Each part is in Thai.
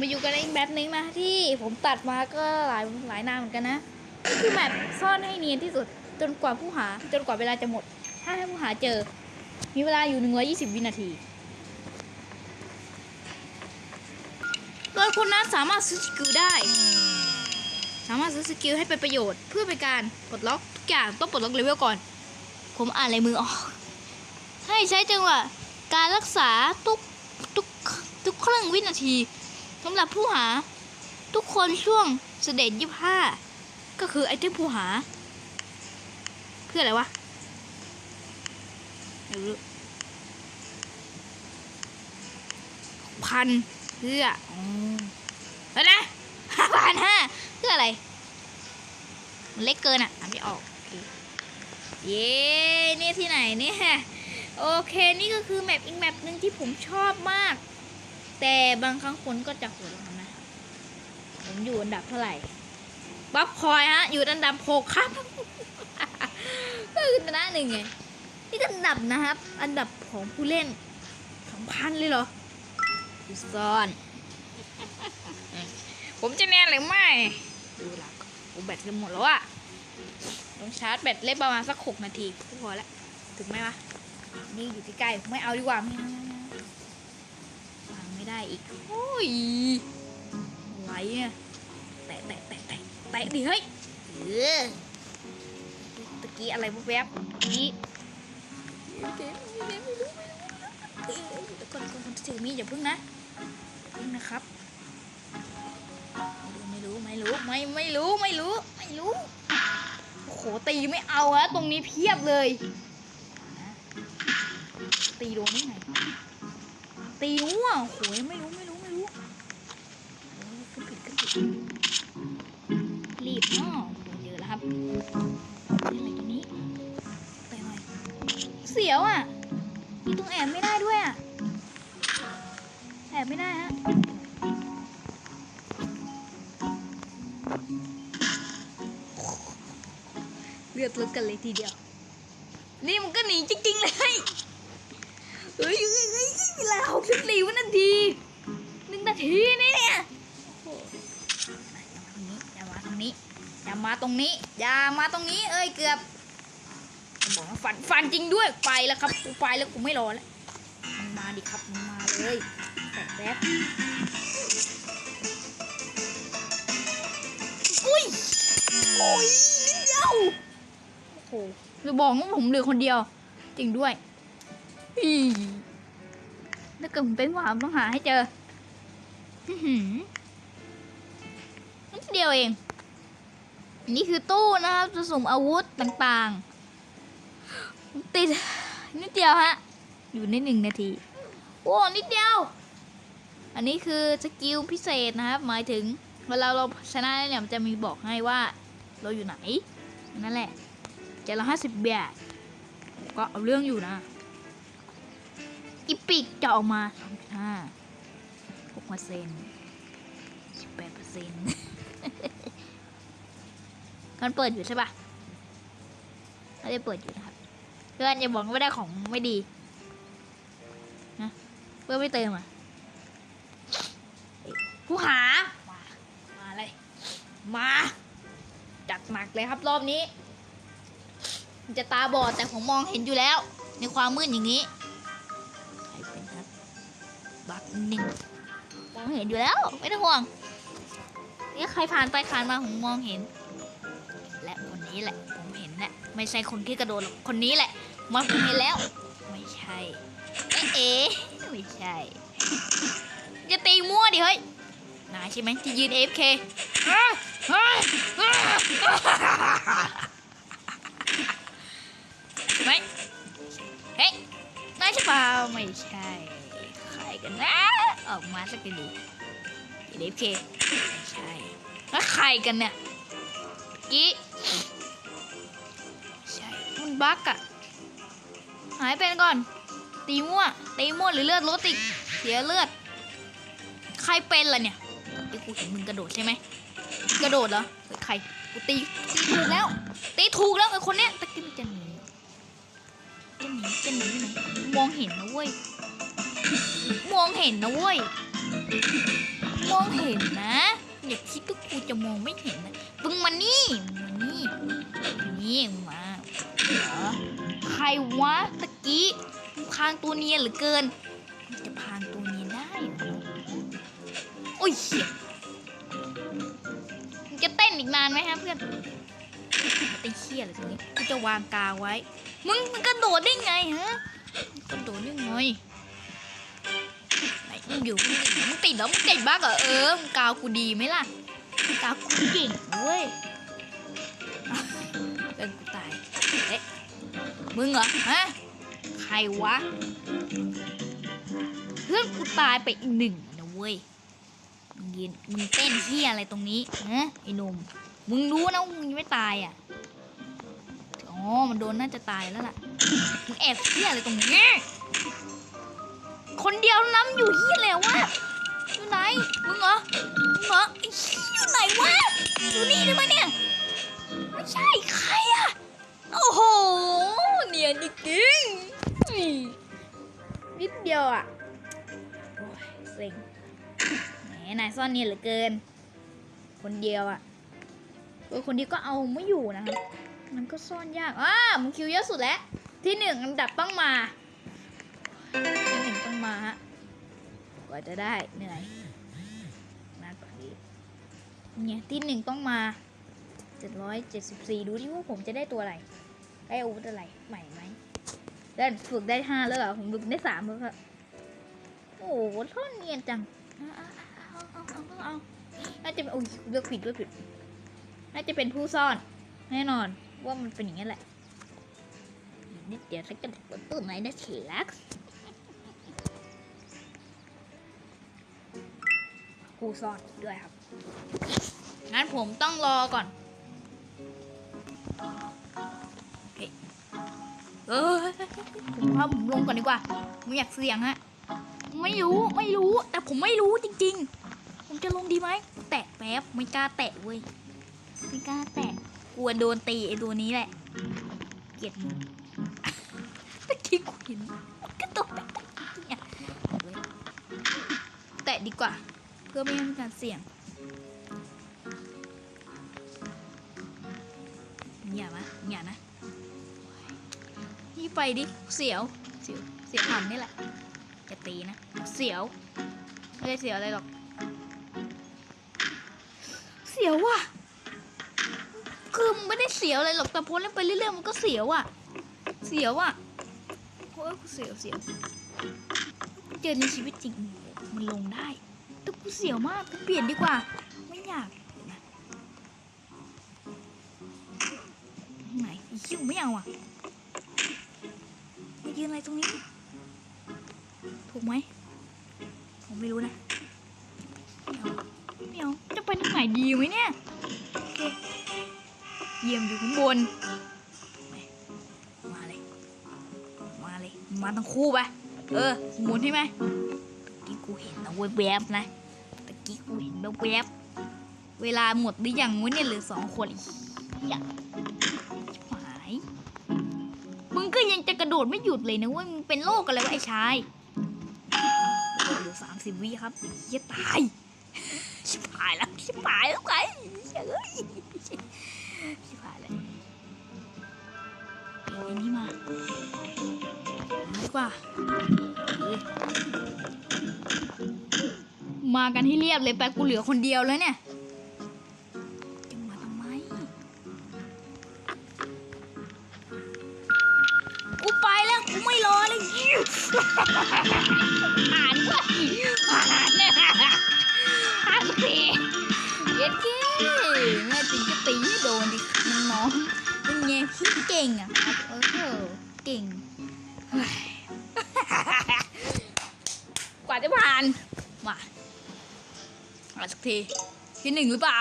มาอยู่กันอีกแบบนึงนะที่ผมตัดมาก็หลายหลายนานเหมือนกันนะคือแบบซ่อนให้เนียนที่สุดจนกว่าผู้หาจนกว่าเวลาจะหมด ถ้าให้ผู้หาเจอ มีเวลาอยู่120วินาทีโดยคุณนั้นสามารถซื้อสกิลได้ สามารถซื้อสกิลให้เป็นประโยชน์ เพื่อเป็นการปลดล็อกทุกอย่างต้องปลดล็อกเลเวลก่อน ผมอ่านลายมือออกให้ใช้จังหวะการรักษาทุกทุกทุกครึ่งวินาที สำหรับผู้หา ทุกคนช่วงเสด็จยี่ห้าก็คือไอเทมผู้หา เพื่ออะไรวะไม่รู้พันเพื่ออ๋อแล้วนะห้าพันห้าเพื่ออะไร มันเล็กเกินอะอ่านไม่ออกเย้นี่ที่ไหนเนี่ยโอเค นี่ก็คือแมปอีกแมปหนึ่งที่ผมชอบมาก แต่บางครั้งคนก็จะหัวราะนะ ผมอยู่อันดับเท่าไหร่บ๊อบคอยฮะ อยู่อันดับหกครับ ก็คือชนะหนึ่งไง นี่ก็อันดับนะครับ อันดับของผู้เล่นสองพันเลยเหรอดูซ่อน ผมจะแน่หรือไม่ ดูหลักผมแบตจะหมดแล้วอะต้องชาร์จแบตเล่นประมาณสักหกนาทีก็พอแล้ว ถึงไหมวะ นี่อยู่ใกล้ๆ ไม่เอาดีกว่าไม่ อีกโอ้ยไหลเนี่ยแตะแตะแตะแตะแตะดิเฮ้ยเออตะกี้อะไรแวบๆนี้ไม่รู้ไม่รู้เดี๋ยวก่อนก่อนคนถือมีอย่าพึ่งนะพึ่งนะครับไม่รู้ไม่รู้ไม่ไม่รู้ไม่รู้ไม่รู้โอ้โหตีไม่เอาฮะตรงนี้เพียบเลยตีโดนได้ไง ตีมั่วโอ้โหยไม่รู้ไม่รู้ไม่รู้ขึ้นผิดขึ้นผิดรีบเนาะโหเยอะแล้วครับอะไรตรงนี้ ไปหน่อยเสียวอะมีตรงแอบไม่ได้ด้วยอะ แอบไม่ได้ฮะเลือดลดกันเลยทีเดียว นี่มันก็หนีจริงๆเลย เฮ้ยเฮ้ยเฮ้ยเวลาหกสิบสี่วินาทีหนึ่งนาทีนี่เนี่ยโอ้โหอย่ามาตรงนี้ อย่ามาตรงนี้ อย่ามาตรงนี้ เอ้ยเกือบบอกว่าฟันฟันจริงด้วยไปแล้วครับกูไปแล้วกูไม่รอแล้วมันมาดิครับมันมาเลยแต่แป๊บอุ้ยโอ้ยนิดเดียวโอ้โหจะบอกว่าผมเหลือคนเดียว จริงด้วย อีถ้าเกิดผมเป็นหวานต้องหาให้เจออื้อหือนิดเดียวเอง นี่คือตู้นะครับจะสุ่มอาวุธต่างๆ ติดนิดเดียวฮะ อยู่ในหนึ่งนาที โอ้นิดเดียว อันนี้คือสกิลพิเศษนะครับ หมายถึงเวลาเราชนะเนี่ยมันจะมีบอกให้ว่า เราอยู่ไหน นั่นแหละเจ็ดร้อยห้าสิบแบบก็เอาเรื่องอยู่นะ อีปิกจะออกมาสองห้าหกเปอร์เซ็นต์สิบแปดเปอร์เซ็นต์มันเปิดอยู่ใช่ปะไม่ได้เปิดอยู่นะครับ เพื่อนอย่าบอกว่าได้ของไม่ดี นะ เพื่อนไม่เติมอะผู้หา มา มาเลย มาจัดหนักเลยครับรอบนี้ จะตาบอดแต่ผมมองเห็นอยู่แล้ว ในความมืดอย่างนี้ นึ่งมองเห็นอยู่แล้ว ไม่ต้องห่วงนี่ใครผ่านไปผ่านมาผมมองเห็น และคนนี้แหละ ผมเห็นแหละไม่ใช่คนที่กระโดดหรอกคนนี้แหละมาผมเห็นแล้ว ไม่ใช่เอ๊ะไม่ใช่จะตีมั่วดิเฮ้ยนายใช่ไหมที่ยืน AFK ไหมเฮ้ยนายใช่เปล่าไม่ใช่ กันนะออกมาสักทีดีเดฟเคใช่แล้วใครกันเนี่ยกี้ใช่มันบั๊กอะหายไปก่อน ตีมั่วตีมั่วหรือเลือดลดอีกเสียเลือด ใครเป็นล่ะเนี่ยไอ้กูเห็นมึงกระโดดใช่ไหมกระโดดเหรอใครกูตีตีถูกแล้วตีถูกแล้วไอ้คนเนี้ยตะกี้มันจะหนีจะหนีจะหนีไหนมองเห็นนะเว้ย มองเห็นนะเว้ย มองเห็นนะ อย่าคิดว่ากูจะมองไม่เห็นนะมึงมานี่มานี่ นี่มาเหรอใครวะตะกี้มึงพางตัวเนียนเหลือเกิน จะพางตัวเนียนได้เหรอโอ้ยเหี้ยมึงจะเต้นอีกนานไหมฮะเพื่อนเต้เชี่ยเลยตรงนี้กูจะวางกาไว้ มึงมึงกระโดดได้ไงฮะกระโดดได้ไง มึงอยู่มึงติดมึงติดแล้วมึงเก่งมากเหรอเออมึงกาวกูดีไหมล่ะกาวกูเก่งเว้ยอะเดินกูตายเอ๊ะมึงเหรอฮะใครวะเพื่อนกูตายไปอีกหนึ่งนะเว้ยมึงยืนมึงเต้นเฮียอะไรตรงนี้ฮะไอ้นมมึงรู้นะว่ามึงยังไม่ตายอะอ๋อมันโดนน่าจะตายแล้วล่ะมึงแอบเฮียอะไรตรงนี้ คนเดียวน้ำอยู่ที่แล้ววะอยู่ไหนมึงเหรอมึงเหรออยู่ไหนวะอยู่นี่ได้ไหมเนี่ยไม่ใช่ใครอะโอ้โหเนียนจริงนิดเดียวอะโอ้ยเซ็งแหมนายซ่อนเนียนเหลือเกิน คนเดียวอะเออคนเดียวก็เอาไม่อยู่นะครับมันก็ซ่อนยากอ่ามึงคิวเยอะสุดแล้วที่หนึ่งอันดับต้องมา ต้องมาฮะกว่าจะได้เหนื่อยมากกว่านี้เนี่ยที่หนึ่งต้องมาเจ็ดร้อยเจ็ดสิบสี่ดูที่ว่าผมจะได้ตัวอะไร ได้อาวุธอะไรใหม่ไหมเดินฝึกได้ห้าแล้วเหรอ ผมฝึกได้สามแล้วครับ โอ้โหท่อนเนียนจังเอาเอาเอาเอาเอาเอาน่าจะเป็นโอ้ยเลือกผิดเลือกผิด น่าจะเป็นผู้ซ่อน แน่นอนว่ามันเป็นอย่างนี้แหละนิดเดียวถ้าจะกดตัวไหนได้เฉลัก ครูสอนด้วยครับ งั้นผมต้องรอก่อน เออผมว่าผมลงก่อนดีกว่าไม่อยากเสี่ยงฮะ ไม่รู้ ไม่รู้ แต่ผมไม่รู้จริง ๆ ผมจะลงดีไหม แตะแป๊บ ไม่กล้าแตะเว้ย ไม่กล้าแตะ กลัวโดนตีไอ้ตัวนี้แหละ เกลียดมึงตะกี้กูเห็นก็ตกแตะดีกว่า พื่อไม่ให้มีการเสี่ยง อย่ามาอย่านะนี่ไปดิเสียว เสียวเสียวหันนี่แหละจะตีนะ เสียวไม่ได้เสียวอะไรหรอก เสียวว่ะคือมันไม่ได้เสียวอะไรหรอกแต่พอเล่นไปเรื่อยๆมันก็เสียวอะ เสียวอะโอ้ยกูเสียวเสียวเจอในชีวิตจริงมันลงได้ เสียวมากกูเปลี่ยนดีกว่า ไม่อยากไหนอีคิวไม่เอาอะมายืนอะไรตรงนี้ ถูกไหมผมไม่รู้นะไม่เอาไม่เอาจะไปทางไหนดีไหมเนี่ยโอเคเยี่ยมอยู่ข้างบน มาเลย มาเลย มาทั้งคู่ไป เออหมุนใช่ไหมกี้กูเห็นนะแวบๆนะ กี้กูเห็นแวบๆเวลาหมดหรือยังวะเนี่ยเหลือสองคนอีกอย่าชิบหายมึงก็ยังจะกระโดดไม่หยุดเลยนะเว่ามึงเป็นโรคอะไรวะไอ้ชายเหลือสามสิบวิครับเหี้ยตายชิบหายแล้วชิบหายแล้วไงเฮ้ยชิบหายแล้วเอาอันนี้มามาดีกว่า มากันให้เรียบเลยไปกูเหลือคนเดียวแล้วเนี่ยจะมาทำไมกูไปแล้วกูไม่รอเลยอ่านด้วยอ่านเนี่ยอ่านสิเย็ดเก้แม่จริงก็ตีให้โดนดิน้องๆเป็นไงพี่เก่งอะเออเก่งกว่าจะผ่านมา เอาสักทีที่หนึ่งหรือเปล่า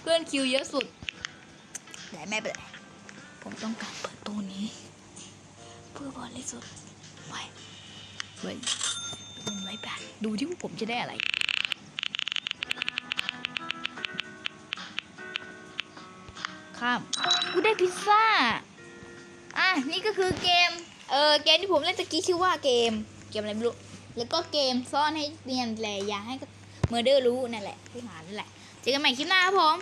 เพื่อนคิวเยอะสุดแต่ไม่เป็นไรผมต้องการเปิดตู้นี้ เพื่อบอลเลยสุดไว้ไว้หนึ่งร้อยบาทดูที่ว่าผมจะได้อะไรข้ามกูได้พิซซ่า อะ นี่ก็คือเกม เออเกมที่ผมเล่นตะกี้ชื่อว่าเกม เกมอะไรไม่รู้ แล้วก็เกมซ่อนให้เรียนแหละอย่าให้เมอร์เดอร์รู้นั่นแหละที่หานั่นแหละ เจอกันใหม่คลิปหน้าครับผม